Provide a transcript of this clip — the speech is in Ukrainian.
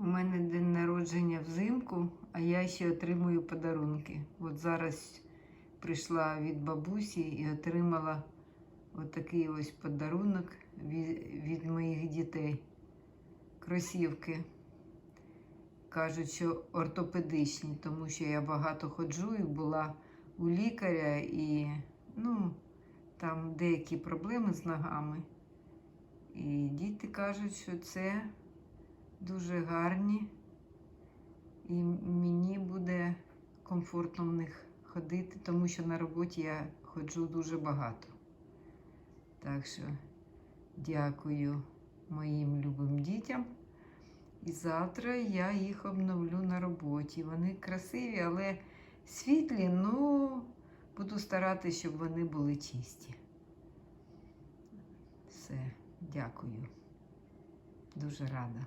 У мене день народження взимку, а я ще отримую подарунки. От зараз прийшла від бабусі і отримала отакий ось подарунок від, від моїх дітей. Кросівки. Кажуть, що ортопедичні, тому що я багато ходжу і була у лікаря, і ну, там деякі проблеми з ногами. І діти кажуть, що це дуже гарні, і мені буде комфортно в них ходити, тому що на роботі я ходжу дуже багато. Так що дякую моїм любим дітям. І завтра я їх обновлю на роботі. Вони красиві, але світлі, ну буду старатися, щоб вони були чисті. Все, дякую. Дуже рада.